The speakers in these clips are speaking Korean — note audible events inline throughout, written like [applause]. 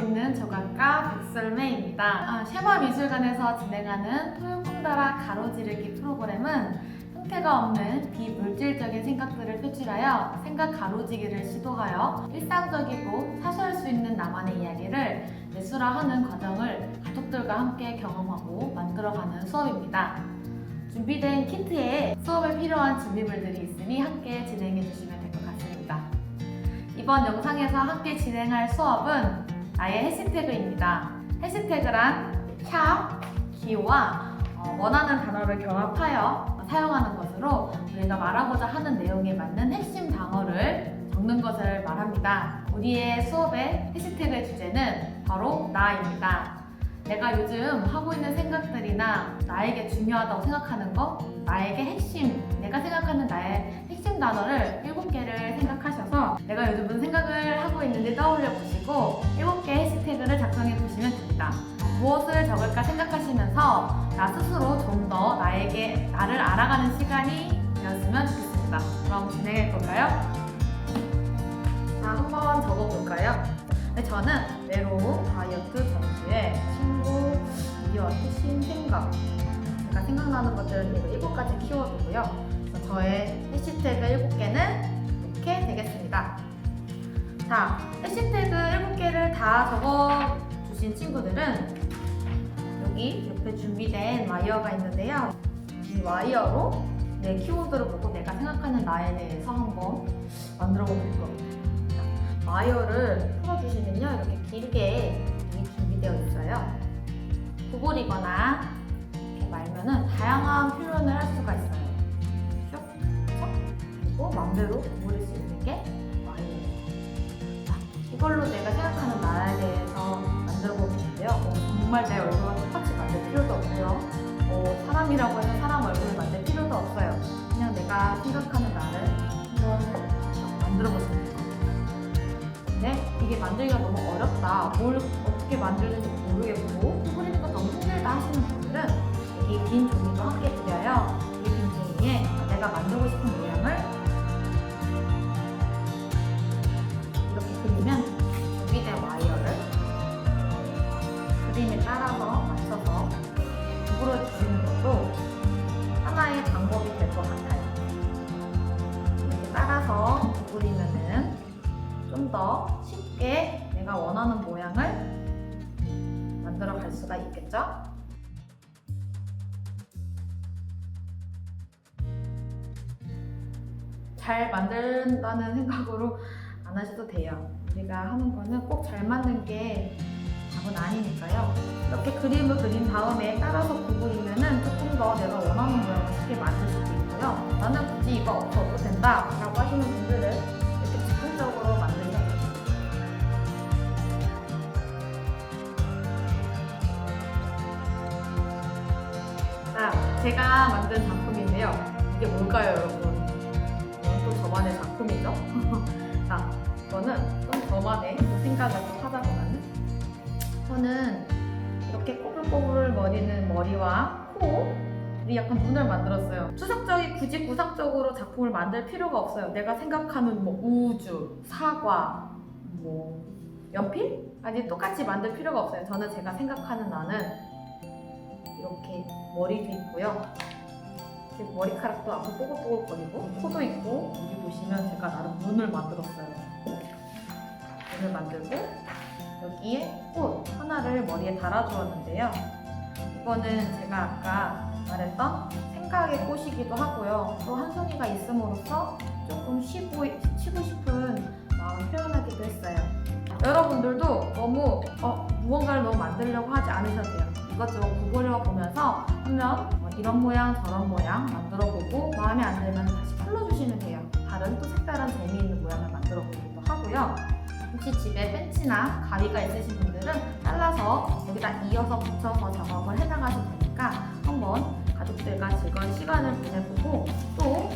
있는 조각가 백설매입니다. 아, 쉐마 미술관에서 진행하는 토요콩다라 가로지르기 프로그램은 형태가 없는 비물질적인 생각들을 표출하여 생각 가로지기를 시도하여 일상적이고 사소할 수 있는 나만의 이야기를 예술화하는 과정을 가족들과 함께 경험하고 만들어가는 수업입니다. 준비된 키트에 수업에 필요한 준비물들이 있으니 함께 진행해 주시면 될 것 같습니다. 이번 영상에서 함께 진행할 수업은 나의 해시태그입니다. 해시태그란 샵, 기호와 어, 원하는 단어를 결합하여 사용하는 것으로 우리가 말하고자 하는 내용에 맞는 핵심 단어를 적는 것을 말합니다. 우리의 수업의 해시태그의 주제는 바로 나입니다. 내가 요즘 하고 있는 생각들이나 나에게 중요하다고 생각하는 거, 나에게 핵심, 내가 생각하는 나의 핵심 단어를 7개를 생각하셔서 내가 요즘 무슨 생각을 하고 있는지 떠올려 보시고 7개 해시태그를 작성해 보시면 됩니다. 무엇을 적을까 생각하시면서 나 스스로 좀 더 나에게 나를 알아가는 시간이 되었으면 좋겠습니다. 그럼 진행해 볼까요? 자, 한번 적어 볼까요? 네, 저는 외로움, 다이어트, 전주에 친구, 미디어, 핵심, 생각 제가 생각나는 것들은 이거 일곱 가지 키워드고요. 그래서 저의 해시태그 일곱 개는 이렇게 되겠습니다. 자, 해시태그 일곱 개를 다 적어 주신 친구들은 여기 옆에 준비된 와이어가 있는데요. 이 와이어로 내 키워드를 보고 내가 생각하는 나에 대해서 한번 만들어 보실 겁니다. 자, 와이어를 풀어주시면요. 이렇게 길게 준비되어 있어요. 구부리거나 이렇게 말면은 다양한 표현을 할 수가 있어요. 슉, 슉. 그리고 마음대로 있는 게. 자, 이걸로 내가 생각하는 나에 대해서 만들어 보는데요. 어, 정말 내 얼굴과 똑같이 만들 필요도 없고요. 어, 사람이라고 해서 사람 얼굴을 만들 필요도 없어요. 그냥 내가 생각하는 나를 한번 만들어 보시면 돼요. 근데 이게 만들기가 너무 어렵다. 뭘 어떻게 만들는지 모르겠고 구부리는 건 너무 힘들다 하시는 분들은 여기 빈 종이도 함께 드려요. 따라서 구부리면은 좀 더 쉽게 내가 원하는 모양을 만들어 갈 수가 있겠죠? 잘 만든다는 생각으로 안 하셔도 돼요. 우리가 하는 거는 꼭잘 만든 게 답은 아니니까요. 이렇게 그림을 그린 다음에 따라서 구부리면은 조금 더 내가 원하는 모양을 쉽게 만들 수도 있고 요. 나는 굳이 이거 없어도 된다 라고 하시는 분들은 이렇게 즉흥적으로 만들면 돼요. 자, 제가 만든 작품인데요. 이게 뭘까요, 여러분? 또 저만의 작품이죠. [laughs] 자, 이거는 좀 저만의 생각을 좀 하다 보면은 저는 이렇게 꼬불꼬불 거리는 머리와 코 약간 눈을 만들었어요. 추상적이 굳이 구상적으로 작품을 만들 필요가 없어요. 내가 생각하는 뭐 우주, 사과, 뭐 연필? 아니 똑같이 만들 필요가 없어요. 저는 제가 생각하는 나는 이렇게 머리도 있고요. 이렇게 머리카락도 앞으로 뽀글뽀글 거리고 코도 있고 여기 보시면 제가 나름 눈을 만들었어요. 눈을 만들고 여기에 꽃 하나를 머리에 달아주었는데요. 이거는 제가 아까 말했던 생각의 꽃이기도 하고요. 또한 송이가 있음으로써 조금 쉬고, 쉬고 싶은 마음을 표현하기도 했어요. 여러분들도 너무 어, 무언가를 너무 만들려고 하지 않으셔도 돼요. 이것저것 구부려 보면서 하면 뭐 이런 모양 저런 모양 만들어 보고 마음에 안 들면 다시 풀러주시면 돼요. 다른 또 색다른 재미있는 모양을 만들어 보기도 하고요. 혹시 집에 펜치나 가위가 있으신 분들은 잘라서 여기다 이어서 붙여서 작업을 해나가시면 되니까 한번 가족들과 즐거운 시간을 보내보고 또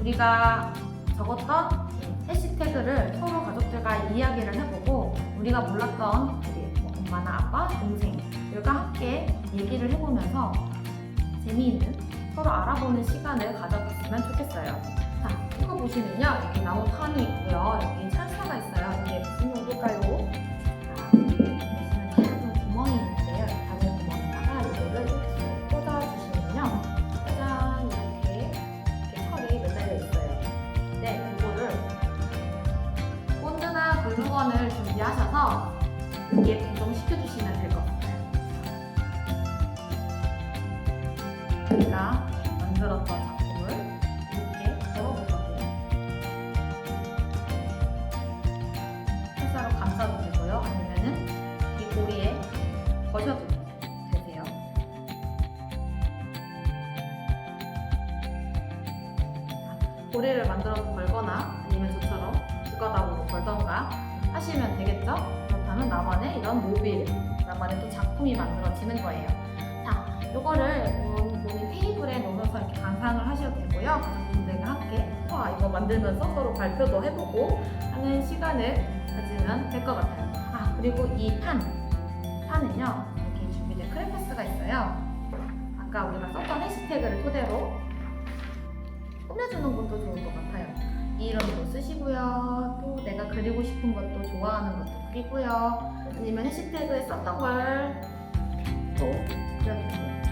우리가 적었던 해시태그를 서로 가족들과 이야기를 해보고 우리가 몰랐던 우리 뭐 엄마나 아빠, 동생들과 함께 얘기를 해보면서 재미있는 서로 알아보는 시간을 가져봤으면 좋겠어요. 자, 이거 보시면요. 여기 나무 판이 있고요. 여기 좀 시켜 주시면 될 것 같아요. 우리가 만들었던 작품을 이렇게 걸어볼 건데요. 회사로 감싸도 되고요. 아니면은 이 고리에 거셔도 되세요. 고리를 만들어서 걸거나 아니면 저처럼 두가닥으로 걸던가 하시면 되겠죠? 그렇다면 나만의 이런 모빌, 나만의 또 작품이 만들어지는 거예요. 자, 요거를 본- 본인 테이블에 놓으면서 이렇게 감상을 하셔도 되고요. 가족분들과 함께 와 이거 만들면서 서로 발표도 해보고 하는 시간을 가지면 될 것 같아요. 아 그리고 이 판, 판은요 이렇게 준비된 크레파스가 있어요. 아까 우리가 썼던 해시태그를 토대로 꾸며주는 것도 좋을 것 같아요. 이름도 쓰시고요. 또 내가 그리고 싶은 것도 좋아하는 것도 그리고요. 아니면 해시태그에 썼던 걸 또 그려도 되고요.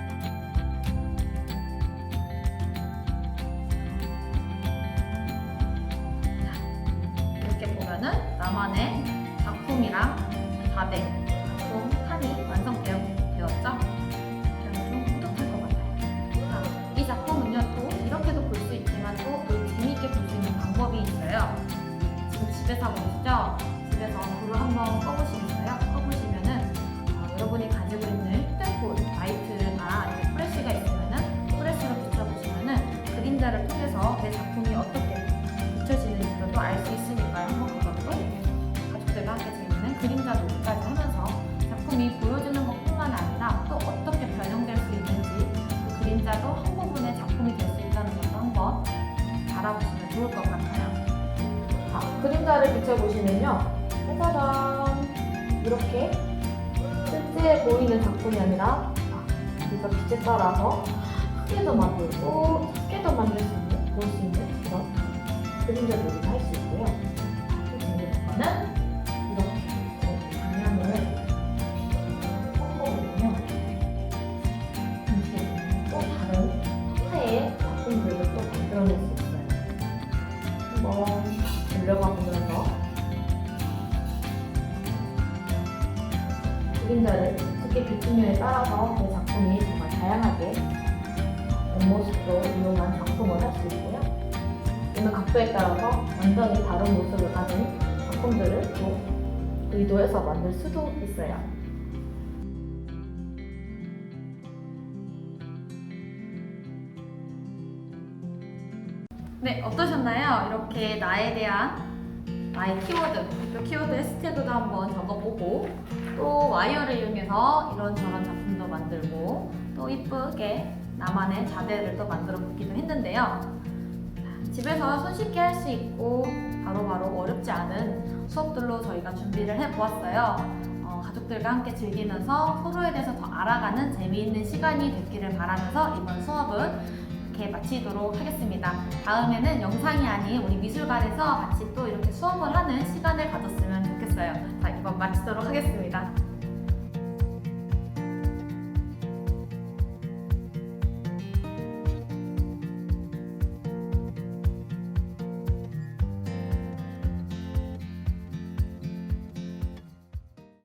자, 이렇게 보면은 나만의 작품이랑 다대 작품 판이 완성되었죠? 그래서 좀 뿌듯할 것 같아요. 자, 이 작품은요 또 이렇게도 볼 수 있지만 또, 또 재미있게 볼 수 있는 방법이 있어요. 지금 집에서 계시죠? 집에서 불을 한번 꺼보시겠어요? 꺼보시면은 어, 여러분이 가지고 있는 휴대폰 아니면 프레쉬가 있으면은 프레쉬로 비춰보시면은 그림자를 통해서 내 작품이 어떻게 비춰지는지도 또알수 있으니까요. 한번 그것도 가족들과 함께 재밌는 그림자 놀이까지 하면서 작품이 보여주는 것뿐만 아니라 또 어떻게 변형될 수 있는지 그 그림자도 한 부분의 작품이 될 수 있다는 것도 한번 알아보시면 좋을 것 같아요. 자, 그림자를 비춰보시면요. 짜잔! 이렇게 실제 보이는 작품이 아니라 우리가 빛에 따라서 크게도 만들고 작게도 만들 수 있는, 볼 수 있는 그런 그림자 놀이를 할 수 있고요. 또 재밌는 거는 이렇게 이렇게 방향을 꺾어보면 이렇게 또 다른 형태의 작품들을 또 만들어낼 수 그림자를 특히 비추면에 따라서 그 작품이 정말 다양하게 옆모습도 이용한 작품을 할 수 있고요. 어느 각도에 따라서 완전히 다른 모습을 가진 작품들을 또 의도해서 만들 수도 있어요. 네, 어떠셨나요? 이렇게 나에 대한 나의 키워드, 또 키워드 해시태그도 한번 적어보고 또 와이어를 이용해서 이런저런 작품도 만들고 또 이쁘게 나만의 자대를 또 만들어 보기도 했는데요. 집에서 손쉽게 할 수 있고 바로 바로 어렵지 않은 수업들로 저희가 준비를 해보았어요. 어, 가족들과 함께 즐기면서 서로에 대해서 더 알아가는 재미있는 시간이 됐기를 바라면서 이번 수업은 이렇게 마치도록 하겠습니다. 다음에는 영상이 아닌 우리 미술관에서 같이 또 이렇게 수업을 하는 시간을 가졌으면 마치도록 하겠습니다.